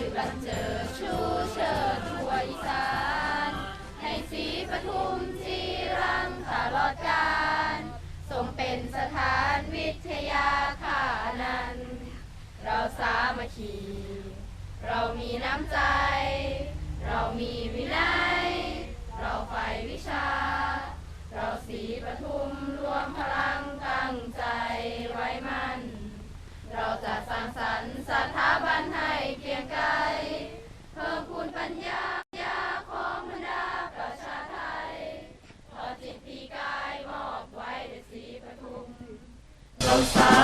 ชื่อบันเจอชูเชิดทั่วอีสาน ให้สีปทุมจีรังตลอดกาลสมเป็นสถานวิทยาคานั้นเราสามัคคี เรามีน้ำใจ เรามีวินัย so far.